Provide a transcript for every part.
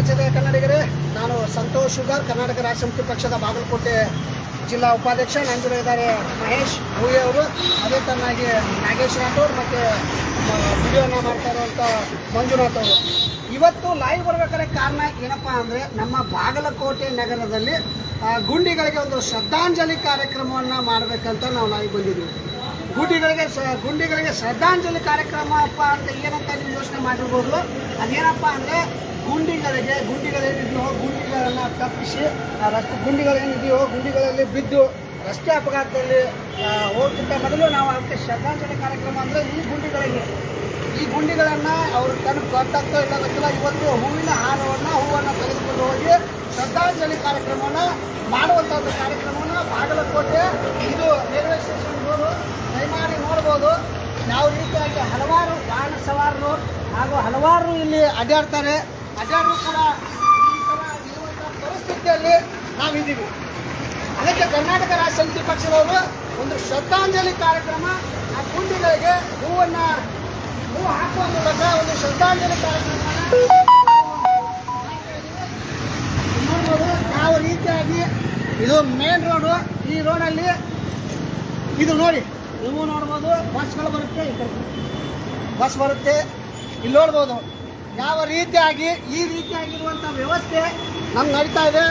ಕೆಚ್ಚದ ಕನ್ನಡಿಗರೇ, ನಾನು ಸಂತೋಷ್ ಶುಗರ್, ಕರ್ನಾಟಕ ರಾಷ್ಟ್ರ ಸಮಿತಿ ಪಕ್ಷದ ಬಾಗಲಕೋಟೆ ಜಿಲ್ಲಾ ಉಪಾಧ್ಯಕ್ಷ ನನ್ನ ಜೊತೆ ಇದ್ದಾರೆ. ಮಹೇಶ್ ಭೂಯೆ ಅವರು, ಅದೇ ತನ್ನಾಗಿ ನಾಗೇಶ್ ರಾಠೋರ್ ಮತ್ತು ವಿಡಿಯೋನ ಮಾಡ್ತಾ ಇರುವಂಥ ಮಂಜುನಾಥ್ ಅವರು. ಇವತ್ತು ಲೈವ್ ಬರ್ಬೇಕಾದ್ರೆ ಕಾರಣ ಏನಪ್ಪ ಅಂದರೆ, ನಮ್ಮ ಬಾಗಲಕೋಟೆ ನಗರದಲ್ಲಿ ಗುಂಡಿಗಳಿಗೆ ಒಂದು ಶ್ರದ್ಧಾಂಜಲಿ ಕಾರ್ಯಕ್ರಮವನ್ನು ಮಾಡಬೇಕಂತ ನಾವು ಲೈವ್ ಬಂದಿದ್ದೀವಿ. ಗುಂಡಿಗಳಿಗೆ ಗುಂಡಿಗಳಿಗೆ ಶ್ರದ್ಧಾಂಜಲಿ ಕಾರ್ಯಕ್ರಮಪ್ಪ ಅಂತ ಏನಂತ ನೀವು ಯೋಚನೆ ಮಾಡಿರ್ಬೋದು ಅದೇನಪ್ಪ ಅಂದರೆ ಗುಂಡಿಗಳಿಗೆ ಗುಂಡಿಗಳೇನಿದೆಯೋ ಗುಂಡಿಗಳನ್ನ ತಪ್ಪಿಸಿ, ಆ ರಸ್ತೆ ಗುಂಡಿಗಳೇನಿದೆಯೋ ಗುಂಡಿಗಳಲ್ಲಿ ಬಿದ್ದು ರಸ್ತೆ ಅಪಘಾತದಲ್ಲಿ ಹೋಗ್ತಿದ್ದ ಮೊದಲು ನಾವು ಅದಕ್ಕೆ ಶ್ರದ್ಧಾಂಜಲಿ ಕಾರ್ಯಕ್ರಮ ಅಂದರೆ ಈ ಗುಂಡಿಗಳಿಗೆ. ಈ ಗುಂಡಿಗಳನ್ನು ಅವ್ರು ತನಗೆ ಗೊತ್ತಾಗ್ತೋ ಇಲ್ಲ ಗೊತ್ತಿಲ್ಲ, ಇವತ್ತು ಹೂವಿನ ಹಾರವನ್ನು, ಹೂವನ್ನು ತೆಗೆದುಕೊಂಡು ಹೋಗಿ ಶ್ರದ್ಧಾಂಜಲಿ ಕಾರ್ಯಕ್ರಮವನ್ನು ಮಾಡುವಂಥ ಒಂದು ಕಾರ್ಯಕ್ರಮವನ್ನು ಬಾಗಲಕೋಟೆ ಇದು ರೈಲ್ವೆ ಸ್ಟೇಷನ್ ರೋಡು ದಯಮಾಡಿ ನೋಡ್ಬೋದು. ನಾವು ರೀತಿಯಾಗಿ ಹಲವಾರು ವಾಹನ ಸವಾರರು ಹಾಗೂ ಹಲವಾರು ಇಲ್ಲಿ ಅಡ್ಡಾಡ್ತಾರೆ ಅಡ್ಡಾಡರು ಕೂಡ ಪರಿಸ್ಥಿತಿಯಲ್ಲಿ ನಾವಿದ್ದೀವಿ. ಅದಕ್ಕೆ ಕರ್ನಾಟಕ ರಾಜ್ಯ ಸಮಿತಿ ಪಕ್ಷದವರು ಒಂದು ಶ್ರದ್ಧಾಂಜಲಿ ಕಾರ್ಯಕ್ರಮ ಆ ಕುಂಡಿಗಳಿಗೆ ಹೂವನ್ನು ಹೂ ಹಾಕುವ ಮೂಲಕ ಒಂದು ಶ್ರದ್ಧಾಂಜಲಿ ಕಾರ್ಯಕ್ರಮ ನೋಡ್ಬೋದು ಯಾವ ರೀತಿಯಾಗಿ ಇದು ಮೇನ್ ರೋಡು ಈ ರೋಡಲ್ಲಿ ಇದು ನೋಡಿ, ನೀವು ನೋಡ್ಬೋದು ಬಸ್ಗಳು ಬರುತ್ತೆ ಬಸ್ ಬರುತ್ತೆ, ಇಲ್ಲಿ ನೋಡ್ಬೋದು. ಯಾವ ರೀತಿಯಾಗಿ ಈ ರೀತಿಯಾಗಿರುವಂಥ ವ್ಯವಸ್ಥೆ ನಮ್ಗೆ ನಡೀತಾ ಇದೆ.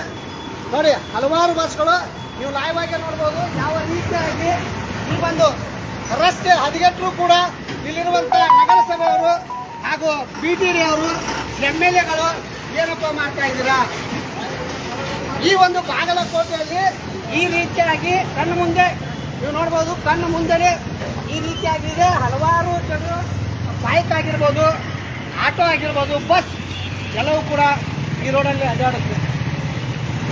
ನೋಡಿ, ಹಲವಾರು ಬಸ್ಗಳು ನೀವು ಲೈವ್ ಆಗಿ ನೋಡ್ಬೋದು. ಯಾವ ರೀತಿಯಾಗಿ ಈ ಒಂದು ರಸ್ತೆ ಹದಿಗೆಟ್ಟರು ಕೂಡ ಇಲ್ಲಿರುವಂಥ ನಗರಸಭೆಯವರು ಹಾಗೂ ಬಿ ಟಿ ಡಿ ಅವರು ಎಂ ಎಲ್ ಎಗಳು ಏನಪ್ಪ ಮಾಡ್ತಾ ಇದ್ದೀರಾ? ಈ ಒಂದು ಬಾಗಲಕೋಟೆಯಲ್ಲಿ ಈ ರೀತಿಯಾಗಿ ಕಣ್ಣು ಮುಂದೆ ನೀವು ನೋಡ್ಬೋದು, ಕಣ್ಣು ಮುಂದೆ ಈ ರೀತಿಯಾಗಿದೆ ಹಲವಾರು ಜನರು ಬೈಕ್ ಆಗಿರ್ಬೋದು ಆಟೋ ಆಗಿರ್ಬೋದು, ಬಸ್ ಎಲ್ಲವೂ ಕೂಡ ಈ ರೋಡಲ್ಲಿ ಅಡ್ಡಾಡುತ್ತೆ.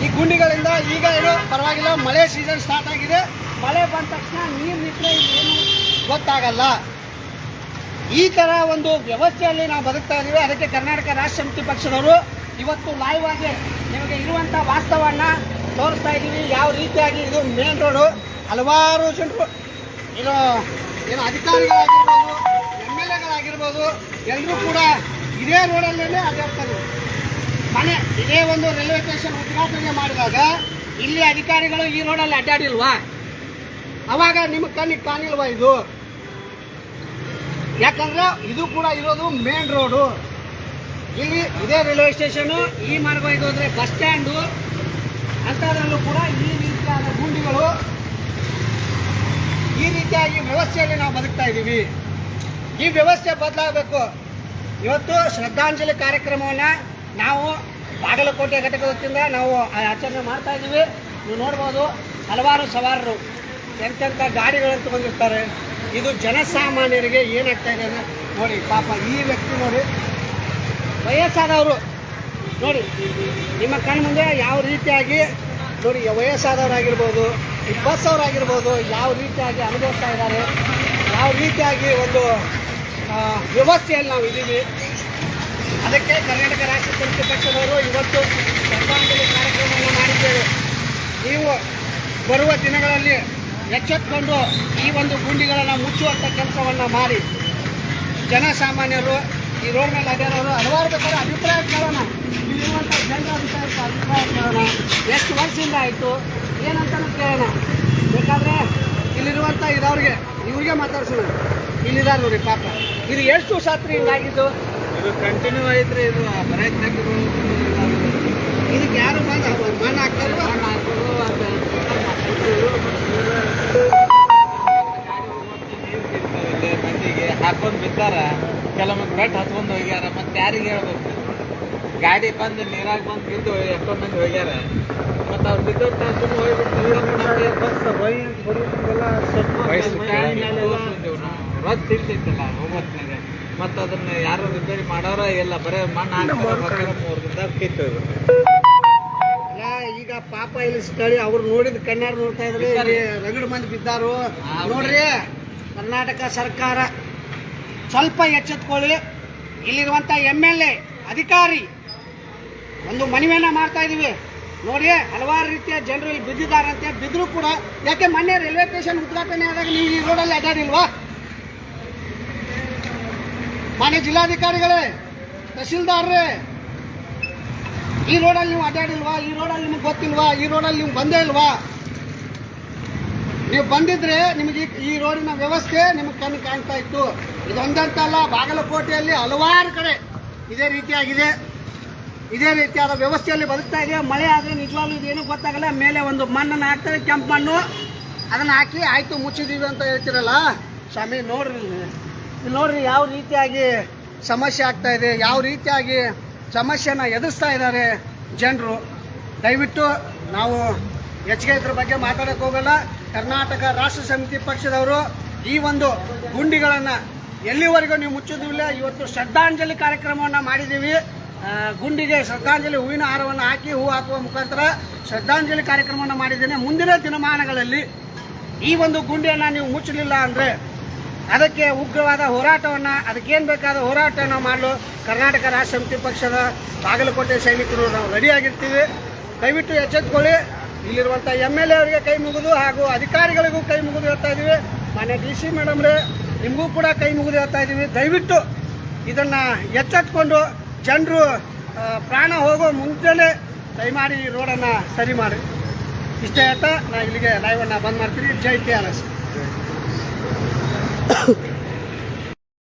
ಈ ಗುಂಡಿಗಳಿಂದ ಈಗ ಏನು ಪರವಾಗಿಲ್ಲ, ಮಳೆ ಸೀಸನ್ ಸ್ಟಾರ್ಟ್ ಆಗಿದೆ. ಮಳೆ ಬಂದ ತಕ್ಷಣ ನೀರು ನಿಂತರೆ ಏನು ಗೊತ್ತಾಗಲ್ಲ. ಈ ಥರ ಒಂದು ವ್ಯವಸ್ಥೆಯಲ್ಲಿ ನಾವು ಬದುಕ್ತಾ ಇದ್ದೀವಿ ಅದಕ್ಕೆ ಕರ್ನಾಟಕ ರಾಷ್ಟ್ರ ಸಮಿತಿ ಪಕ್ಷದವರು ಇವತ್ತು ಲೈವ್ ಆಗಿ ನಿಮಗೆ ಇರುವಂಥ ವಾಸ್ತವನ್ನ ತೋರಿಸ್ತಾ ಇದ್ದೀವಿ ಯಾವ ರೀತಿಯಾಗಿ ಇದು ಮೇನ್ ರೋಡು ಹಲವಾರು ಜನರು, ಏನು ಏನು ಅಧಿಕಾರಿಗಳಾಗಿರ್ಬೋದು ಎಗಳಾಗಿರ್ಬೋದು ಎಲ್ಲರೂ ಕೂಡ ಇದೇ ರೋಡಲ್ಲೇ ಅಡ್ಡಾಡ್ತಾರೆ ಮನೆ, ಇದೇ ಒಂದು ರೈಲ್ವೆ ಸ್ಟೇಷನ್ ಉದ್ಘಾಟನೆ ಮಾಡಿದಾಗ ಇಲ್ಲಿ ಅಧಿಕಾರಿಗಳು ಈ ರೋಡಲ್ಲಿ ಅಡ್ಡಾಡಿಲ್ವಾ? ಅವಾಗ ನಿಮ್ಮ ಕಣ್ಣಿಗೆ ಕಾಣಿಲ್ವಾ ಇದು? ಯಾಕಂದ್ರೆ ಇದು ಕೂಡ ಇರೋದು ಮೇನ್ ರೋಡು ಇಲ್ಲಿ ಇದೇ ರೈಲ್ವೆ ಸ್ಟೇಷನು ಈ ಮಾರ್ಗವಾಗಿ ಹೋದ್ರೆ ಬಸ್ ಸ್ಟ್ಯಾಂಡು ಅಂಥದ್ರಲ್ಲೂ ಕೂಡ ಈ ರೀತಿಯಾದ ಗುಂಡಿಗಳು ಈ ರೀತಿಯಾಗಿ ವ್ಯವಸ್ಥೆಯಲ್ಲಿ ನಾವು ಬದುಕ್ತಾ ಇದ್ದೀವಿ. ಈ ವ್ಯವಸ್ಥೆ ಬದಲಾಗಬೇಕು. ಇವತ್ತು ಶ್ರದ್ಧಾಂಜಲಿ ಕಾರ್ಯಕ್ರಮವನ್ನು ನಾವು ಬಾಗಲಕೋಟೆ ಘಟಕ ವತಿಯಿಂದ ನಾವು ಆಚರಣೆ ಮಾಡ್ತಾ ಇದ್ದೀವಿ. ನೀವು ನೋಡ್ಬೋದು ಹಲವಾರು ಸವಾರರು ಎಂತೆಂಥ ಗಾಡಿಗಳನ್ನು ತಗೊಂಡಿರ್ತಾರೆ ಇದು ಜನಸಾಮಾನ್ಯರಿಗೆ ಏನಾಗ್ತಾ ಇದೆ ನೋಡಿ, ಪಾಪ ಈ ವ್ಯಕ್ತಿ ನೋಡಿ, ವಯಸ್ಸಾದವರು ನೋಡಿ, ನಿಮ್ಮ ಕಣ್ಣು ಮುಂದೆ ಯಾವ ರೀತಿಯಾಗಿ ನೋಡಿ, ವಯಸ್ಸಾದವರಾಗಿರ್ಬೋದು ಅವರಾಗಿರ್ಬೋದು ಯಾವ ರೀತಿಯಾಗಿ ಅನುಭವಿಸ್ತಾ ಇದ್ದಾರೆ. ಯಾವ ರೀತಿಯಾಗಿ ಒಂದು ವ್ಯವಸ್ಥೆಯಲ್ಲಿ ನಾವು ಇದ್ದೀವಿ. ಅದಕ್ಕೆ ಕರ್ನಾಟಕ ರಾಜ್ಯ ಸಮಿತಿ ಪಕ್ಷದವರು ಇವತ್ತು ಶ್ರದ್ಧಾಂಜಲಿ ಕಾರ್ಯಕ್ರಮವನ್ನು ಮಾಡಿದ್ದೇವೆ. ನೀವು ಬರುವ ದಿನಗಳಲ್ಲಿ ಎಚ್ಚೆತ್ತುಕೊಂಡು ಈ ಒಂದು ಗುಂಡಿಗಳನ್ನು ಮುಚ್ಚುವಂಥ ಕೆಲಸವನ್ನು ಮಾಡಿ. ಜನಸಾಮಾನ್ಯರು, ಈ ರೋಡ್ ಮೇಲೆ ಅಡ್ಡಾಡೋರು ಹಲವಾರು ಬೇಕಾದ ಅಭಿಪ್ರಾಯ ಕೇಳೋಣ. ಇಲ್ಲಿರುವಂಥ ಜನರ ಅಭಿಪ್ರಾಯ ಅಭಿಪ್ರಾಯ ಕೇಳೋಣ. ಎಷ್ಟು ವರ್ಷದಿಂದ ಆಯಿತು? ಏನಂತಲೂ ಕೇಳೋಣ. ಬೇಕಾದರೆ ಇಲ್ಲಿರುವಂಥ ಇದವ್ರಿಗೆ ಇವ್ರಿಗೆ ಮಾತಾಡ್ಸೋದು ಇಲ್ಲಿದ್ದಾರೆ ನೋಡಿ ಪಾಪ. ಇದು ಎಷ್ಟು ಆತ್ರಿ ಹಿಂಗಾಗಿದ್ದು ಇದು? ಕಂಟಿನ್ಯೂ ಐತ್ರಿ ಇದು ಪ್ರಯತ್ನ ಇದಕ್ಕೆ ಯಾರು ಬಂದು? ಮಣ್ಣು ಹಾಕ್ತಾರೆ ಮಂದಿಗೆ ಹಾಕೊಂಡ್ ಬಿದ್ದಾರ. ಕೆಲವೊಂದು ಬೆಟ್ ಹತ್ಕೊಂಡು ಹೋಗ್ಯಾರ ಮತ್ತೆ ಯಾರಿಗೆ ಹೇಳ್ಬೇಕು? ಗಾಡಿ ಬಂದು ನೀರಾಗ ಬಂದು ಬಿದ್ದು ಎಷ್ಟೋ ಮಂದಿ ಹೋಗ್ಯಾರ. ಮತ್ತೆ ಅವ್ರು ಬಿದ್ದವ್ರ ಸುಮ್ಮನೆ ಹೋಗ್ಬಿಟ್ಟು ಬಸ್ ರದ್ದು ಇರ್ತೈತಲ್ಲ ಹೋಗೋತ್ನಾಗ ಮತ್ತೆ ಅದನ್ನ ಯಾರು ರಿಪೇರಿ ಮಾಡೋರ ಇಲ್ಲ ಬರೇ ಮಣ್ಣು ಹಾಕ್ತಾರೆ ಮೂರು ದಿನದಾಗ ಕಿತ್ತೋದು ಅಲ್ಲ, ಈಗ ಪಾಪ ಇಲ್ಲಿ ಸ್ಥಳೀಯ ಅವ್ರು ನೋಡಿದ ಕನ್ನಡ ನೋಡ್ತಾ ಇದ್ರೆ ರಗಡ್ ರಗಡು ಮಂದಿ ಬಿದ್ದಾರು. ನೋಡ್ರಿ ಕರ್ನಾಟಕ ಸರ್ಕಾರ ಸ್ವಲ್ಪ ಎಚ್ಚೆತ್ಕೊಳ್ಳಿ. ಇಲ್ಲಿರುವಂಥ ಎಂ ಎಲ್ ಎ ಅಧಿಕಾರಿ ಒಂದು ಮನವಿಯನ್ನ ಮಾಡ್ತಾ ಇದೀವಿ. ನೋಡಿ ಹಲವಾರು ರೀತಿಯ ಜನರು ಇಲ್ಲಿ ಬಿದ್ದಿದ್ದಾರಂತೆ. ಬಿದ್ದರೂ ಕೂಡ ಯಾಕೆ ಮೊನ್ನೆ ರೈಲ್ವೆ ಸ್ಟೇಷನ್ ಉದ್ಘಾಟನೆ ಆದಾಗ ನೀವು ಈ ರೋಡಲ್ಲಿ ಅಡ್ಡಾಡಿಲ್ವಾ? ಮಾನ್ಯ ಜಿಲ್ಲಾಧಿಕಾರಿಗಳೇ, ತಹಶೀಲ್ದಾರ್ರೇ, ಈ ರೋಡಲ್ಲಿ ನೀವು ಅಡ್ಡಾಡಿಲ್ವಾ? ಈ ರೋಡಲ್ಲಿ ನಿಮ್ಗೆ ಗೊತ್ತಿಲ್ವಾ? ಈ ರೋಡಲ್ಲಿ ನೀವು ಬಂದೇ ಇಲ್ವಾ? ನೀವು ಬಂದಿದ್ರೆ ನಿಮಗೆ ಈ ರೋಡಿನ ವ್ಯವಸ್ಥೆ ನಿಮಗೆ ಕಣ್ಣು ಕಾಣ್ತಾ ಇತ್ತು. ಇದೊಂದಂತಲ್ಲ ಬಾಗಲಕೋಟೆಯಲ್ಲಿ ಹಲವಾರು ಕಡೆ ಇದೇ ರೀತಿಯಾಗಿದೆ. ಇದೇ ರೀತಿಯಾದ ವ್ಯವಸ್ಥೆಯಲ್ಲಿ ಬದುಕ್ತಾ ಇದೆ ಮಳೆ ಆದರೆ ನಿಜವಾಗ್ಲೂ ಇದೇನು ಗೊತ್ತಾಗಲ್ಲ. ಮೇಲೆ ಒಂದು ಮಣ್ಣನ್ನು ಹಾಕ್ತಾರೆ, ಕೆಂಪು ಮಣ್ಣು. ಅದನ್ನು ಹಾಕಿ ಆಯಿತು, ಮುಚ್ಚಿದೀವಿ ಅಂತ ಹೇಳ್ತಿರಲ್ಲ? ಸ್ವಾಮಿ, ನೋಡ್ರಿ ಇಲ್ಲಿ. ನೋಡ್ರಿ ಯಾವ ರೀತಿಯಾಗಿ ಸಮಸ್ಯೆ ಆಗ್ತಾ ಇದೆ. ಯಾವ ರೀತಿಯಾಗಿ ಸಮಸ್ಯೆನ ಎದುರಿಸ್ತಾ ಇದ್ದಾರೆ ಜನರು. ದಯವಿಟ್ಟು ನಾವು ಹೆಚ್ಚಿಗೆ ಇದ್ರ ಬಗ್ಗೆ ಮಾತಾಡೋಕೆ ಹೋಗಲ್ಲ. ಕರ್ನಾಟಕ ರಾಷ್ಟ್ರ ಸಮಿತಿ ಪಕ್ಷದವರು ಈ ಒಂದು ಗುಂಡಿಗಳನ್ನು ಎಲ್ಲಿವರೆಗೂ ನೀವು ಮುಚ್ಚೋದಿಲ್ಲ ಇವತ್ತು ಶ್ರದ್ಧಾಂಜಲಿ ಕಾರ್ಯಕ್ರಮವನ್ನು ಮಾಡಿದ್ದೀವಿ. ಗುಂಡಿಗೆ ಶ್ರದ್ಧಾಂಜಲಿ ಹೂವಿನ ಹಾರವನ್ನು ಹಾಕಿ ಹೂ ಹಾಕುವ ಮುಖಾಂತರ ಶ್ರದ್ಧಾಂಜಲಿ ಕಾರ್ಯಕ್ರಮವನ್ನು ಮಾಡಿದ್ದೇನೆ. ಮುಂದಿನ ದಿನಮಾನಗಳಲ್ಲಿ ಈ ಒಂದು ಗುಂಡಿಯನ್ನು ನೀವು ಮುಚ್ಚಲಿಲ್ಲ ಅಂದರೆ ಅದಕ್ಕೆ ಉಗ್ರವಾದ ಹೋರಾಟವನ್ನು, ಅದಕ್ಕೇನು ಬೇಕಾದ ಹೋರಾಟವನ್ನು ಮಾಡಲು ಕರ್ನಾಟಕ ರಾಷ್ಟ್ರ ಸಮಿತಿ ಪಕ್ಷದ ಬಾಗಲಕೋಟೆ ಸೈನಿಕರು ನಾವು ರೆಡಿಯಾಗಿರ್ತೀವಿ ದಯವಿಟ್ಟು ಎಚ್ಚೆತ್ಕೊಳ್ಳಿ. ಇಲ್ಲಿರುವಂಥ ಎಂ ಎಲ್ ಎ ಅವರಿಗೆ ಕೈ ಮುಗಿದು ಹಾಗೂ ಅಧಿಕಾರಿಗಳಿಗೂ ಕೈ ಮುಗಿದು ಹೇಳ್ತಾ ಇದ್ದೀವಿ ಮಾನ್ಯ ಡಿ ಸಿ ಮೇಡಮ್ರೆ ನಿಮಗೂ ಕೂಡ ಕೈ ಮುಗಿದು ಹೇಳ್ತಾ ಇದ್ದೀವಿ ದಯವಿಟ್ಟು ಇದನ್ನು ಎಚ್ಚೆತ್ಕೊಂಡು ಜನರು ಪ್ರಾಣ ಹೋಗೋ ಮುಂಚೆನೇ ದಯಮಾಡಿ ಈ ರೋಡನ್ನು ಸರಿ ಮಾಡಿ. ಇಷ್ಟೇ ಹೇಳ್ತಾ ನಾ ಇಲ್ಲಿಗೆ ಲೈವನ್ನು ಬಂದ್ ಮಾಡ್ತೀನಿ. ಜೈ ಕೆ ಆರ್